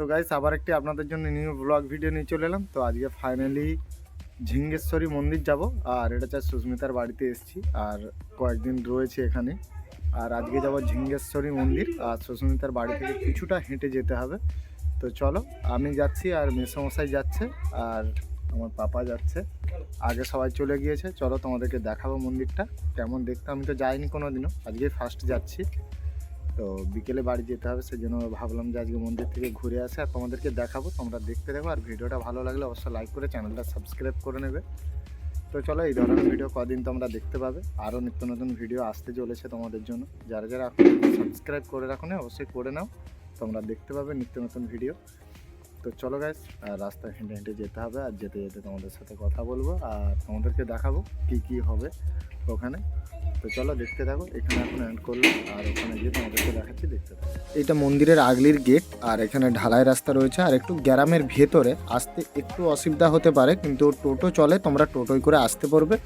তো গাইস আবার একটি আপনাদের জন্য নিউ ব্লগ ভিডিও নিয়ে চলে এলাম। তো আজকে ফাইনালি ঝিঙ্গেশ্বরী মন্দির যাব, আর এটা চাই সুস্মিতার বাড়িতে এসেছি, আর কয়েকদিন রয়েছে এখানে। আর আজকে যাব ঝিঙ্গেশ্বরী মন্দির, আর সুস্মিতার বাড়ি থেকে কিছুটা হেঁটে যেতে হবে। তো চলো, আমি যাচ্ছি আর মেসমশাই যাচ্ছে, আর আমার পাপা যাচ্ছে। আগে সবাই চলে গিয়েছে, চলো তোমাদেরকে দেখাবো মন্দিরটা। কেমন দেখতে? আমি তো যাইনি কোনো দিনও আজকে ফার্স্ট যাচ্ছি। তো বিকেলে বাড়ি যেতে হবে সেই জন্য ভাবলাম যে আজকে মন্দির থেকে ঘুরে আসে আর তোমাদেরকে দেখাবো, তোমরা দেখতে দেখো আর ভিডিওটা ভালো লাগলে অবশ্যই লাইক করে চ্যানেলটা সাবস্ক্রাইব করে নেবে। তো চলো, এই ধরনের ভিডিও কদিন তোমরা দেখতে পাবে। আরও নিত্য নতুন ভিডিও আসতে চলেছে তোমাদের জন্য। যারা যারা সাবস্ক্রাইব করে রাখো না, অবশ্যই করে নাও। তোমরা দেখতে পাবে নিত্য নতুন ভিডিও তো চলো গাইস রাস্তায় হেঁটে হেঁটে যেতে হবে, আর যেতে যেতে তোমাদের সাথে কথা বলব, আর তোমাদেরকে দেখাবো কি কি হবে। ওখানে। তো চলো দেখতে থাকো, এখানে এখন এন্ড করলাম, আর ওখানে গিয়ে তোমাদেরকে দেখাচ্ছি, দেখতে থাকো। এটা মন্দিরের আগলির গেট আর এখানে ঢালাই রাস্তা রয়েছে, আর একটু গ্রামের ভেতরে আসতে একটু অসুবিধা হতে পারে, কিন্তু টোটো চলে, তোমরা টোটোয় করে আসতে পারবে।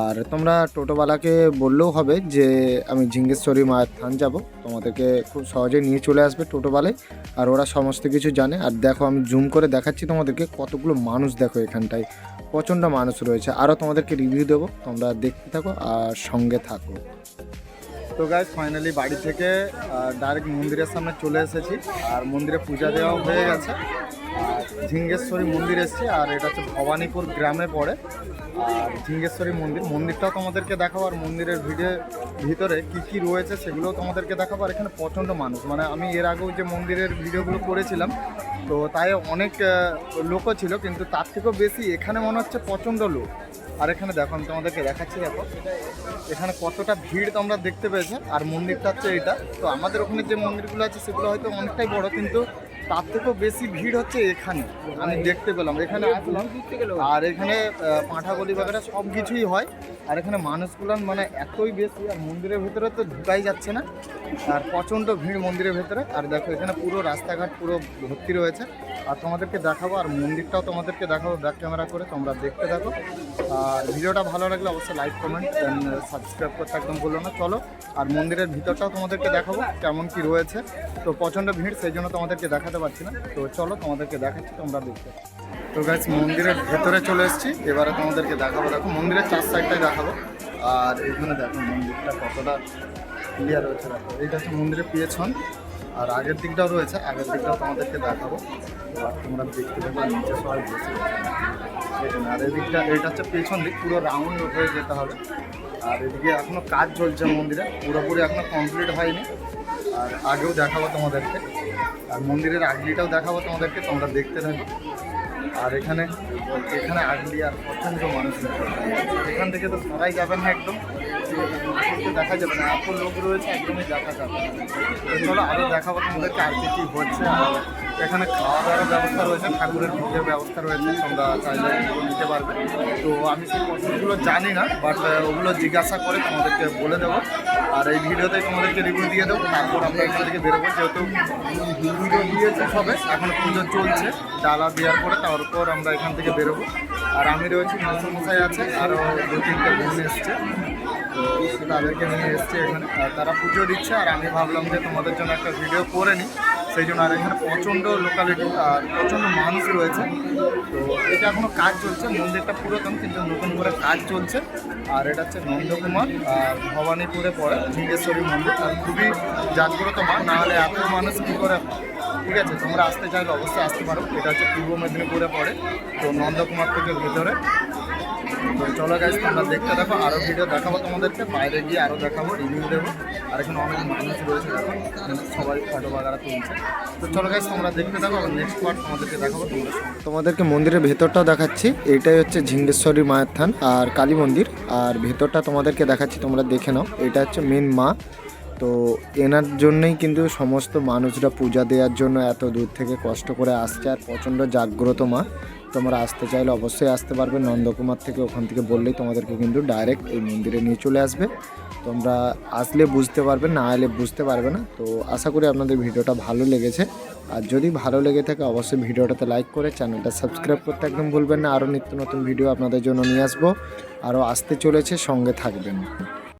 আর তোমরা টোটোওয়ালাকে বললেও হবে যে, আমি ঝিঙ্গেশ্বরী মায়ের থান যাব, তোমাদেরকে খুব সহজে নিয়ে চলে আসবে টোটোওয়ালায় আর ওরা সমস্ত কিছু জানে। আর দেখো, আমি জুম করে দেখাচ্ছি তোমাদেরকে কতগুলো মানুষ দেখো এখানটায়। প্রচণ্ড মানুষ রয়েছে। আরও তোমাদেরকে রিভিউ দেবো। তোমরা দেখতে থাকো আর সঙ্গে থাকো। তো গাইজ ফাইনালি বাড়ি থেকে ডাইরেক্ট মন্দিরের সামনে চলে এসেছি। আর মন্দিরে পূজা দেওয়া হয়ে গেছে। ঝিঙ্গেশ্বরী মন্দির এসেছি। আর এটা হচ্ছে ভবানীপুর গ্রামে পড়ে। আর ঝিঙ্গেশ্বরী মন্দির, মন্দিরটাও তোমাদেরকে দেখাও আর মন্দিরের ভিডিও ভিতরে কি কি রয়েছে সেগুলোও তোমাদেরকে দেখাবো। আর এখানে প্রচণ্ড মানুষ। মানে আমি এর আগেও যে মন্দিরের ভিডিওগুলো করেছিলাম, তো তাই অনেক লোকও ছিল, কিন্তু তার থেকেও বেশি এখানে মনে হচ্ছে প্রচণ্ড লোক। আর এখানে দেখো, আমি তোমাদেরকে দেখাচ্ছি, দেখো। এখানে কতটা ভিড় তোমরা দেখতে পেয়েছ। আর মন্দিরটা হচ্ছে এটা তো আমাদের ওখানে যে মন্দিরগুলো আছে, সেগুলো হয়তো অনেকটাই বড়, কিন্তু তার থেকেও বেশি ভিড় হচ্ছে এখানে। আমি দেখতে পেলাম। এখানে আসলাম। আর এখানে আহ, পাঁঠা গলি বাগেরা সব কিছুই হয়। আর এখানে মানুষগুলো মানে এতই বেশি আর মন্দিরের ভেতরে তো ঢুকাই যাচ্ছে না। আর প্রচণ্ড ভিড় মন্দিরের ভেতরে। আর দেখো এখানে পুরো রাস্তাঘাট পুরো ভর্তি রয়েছে। আর তোমাদেরকে দেখাবো, আর মন্দিরটাও তোমাদেরকে দেখাবো ব্যাক ক্যামেরা করে, তোমরা দেখতে থাকো। আর ভিডিওটা ভালো লাগলে অবশ্যই লাইক কমেন্ট সাবস্ক্রাইব করতে একদম বলল না। চলো, আর মন্দিরের ভিতরটাও তোমাদেরকে দেখাবো, কেমন কি রয়েছে। তো প্রচণ্ড ভিড়, সেই জন্য তোমাদেরকে দেখাতে পারছি না। তো চলো, তোমাদেরকে দেখাচ্ছি, তোমরা দেখতে। তো গাছ মন্দিরের ভেতরে চলে এসেছি। এবারে তোমাদেরকে দেখাবো, দেখো, মন্দিরের চার সাইডটাই দেখাবো। আর এখানে দেখো মন্দিরটা কতটা ক্লিয়ার রয়েছে দেখো। এইটা হচ্ছে মন্দিরের পেছন। আর আগের দিকটাও রয়েছে, আগের দিকটাও তোমাদেরকে দেখাবো। আর তোমরা দেখতে পাবো নিচে সবাই বসে আর এদিকটা, এটা হচ্ছে পেছন দিক, পুরো রাউন্ড হয়ে যেতে হবে। আর এদিকে এখনও কাজ চলছে মন্দিরে, পুরোপুরি এখনও কমপ্লিট হয়নি। আর আগেও দেখাবো তোমাদেরকে। আর মন্দিরের আগলিটাও দেখাবো তোমাদেরকে, তোমরা দেখতে থাকো। আর এখানে এখানে আগলি আর প্রচণ্ড মানুষ। এখান থেকে তো সবাই যাবেন না একদম। দেখা যাবে না, এত লোক রয়েছে, একদমই দেখা যাবে আরও দেখাবো তোমাদেরকে আর কি হচ্ছে। এখানে খাওয়া দাওয়ার ব্যবস্থা রয়েছে, ঠাকুরের ভোগের ব্যবস্থা রয়েছে, তোমরা চাইলে নিতে পারবে। তো আমি সেই প্রশ্নগুলো জানি না বাট ওগুলো জিজ্ঞাসা করে তোমাদেরকে বলে দেবো। আর এই ভিডিওতে তোমাদেরকে রিভিউ দিয়ে দেবো, তারপর আমরা এখান থেকে বেরোবো। যেহেতু পুজো দিয়েছে সবে, এখনও পুজো চলছে, ডালা দেওয়ার পরে তারপর আমরা এখান থেকে বেরোবো। আর আমি রয়েছি মশাই আছে, আরও দু তিনটে বোন এসছে। তো তাদেরকে নিয়ে এসছে এখানে। তারা পুজো দিচ্ছে, আর আমি ভাবলাম যে তোমাদের জন্য একটা ভিডিও করে নিই। সেই জন্য আর এখানে প্রচণ্ড লোকালিটি আর প্রচণ্ড মানুষ রয়েছে। তো এটা এখনও কাজ চলছে, মন্দিরটা পুরাতন, কিন্তু নতুন করে কাজ চলছে। আর এটা হচ্ছে নন্দকুমার, আর ভবানীপুরে পড়ে ঝিঙ্গেশ্বরী মন্দির। আর খুবই জাগ্রত মা, না হলে এত মানুষ কী করে ঠিক আছে, তোমরা আসতে চাইলে অবশ্যই আসতে পারো। এটা হচ্ছে পূর্ব মেদিনীপুরে পড়ে, তো নন্দকুমার থেকে ভেতরে। চলো গাছ তোমরা দেখতে দেখো আরও ভিডিও দেখাবো তোমাদেরকে, বাইরে গিয়ে আরও দেখাবো রিভিউ দেবো। আর এখানে অনেক মানুষ রয়েছে, দেখো সবাই ফটো বাগারা তুলছে। তো চলো গাছ তোমরা দেখতে দেখো নেক্সট পার্ট তোমাদেরকে দেখাবো তোমাদের তোমাদেরকে মন্দিরের ভেতরটাও দেখাচ্ছি, এটাই হচ্ছে ঝিঙ্গেশ্বরী মায়ের থান আর কালী মন্দির। আর ভেতরটা তোমাদেরকে দেখাচ্ছি, তোমরা দেখে নাও, এটা হচ্ছে মেন মা তো এনার জন্যই কিন্তু সমস্ত মানুষরা পূজা দেওয়ার জন্য এত দূর থেকে কষ্ট করে আসছে আর প্রচণ্ড জাগ্রত মা। তোমরা আসতে চাইলে অবশ্যই আসতে পারবে। নন্দকুমার থেকে ওখান থেকে বললেই তোমাদেরকে কিন্তু ডাইরেক্ট এই মন্দিরে নিয়ে চলে আসবে। তোমরা আসলে বুঝতে পারবে, না এলে বুঝতে পারবে না। তো আশা করি আপনাদের ভিডিওটা ভালো লেগেছে। আর যদি ভালো লেগে থাকে, অবশ্যই ভিডিওটাতে লাইক করে চ্যানেলটা সাবস্ক্রাইব করতে একদম ভুলবেন না। আরও নিত্য নতুন ভিডিও আপনাদের জন্য নিয়ে আসব। আরও আসতে চলেছে, সঙ্গে থাকবেন।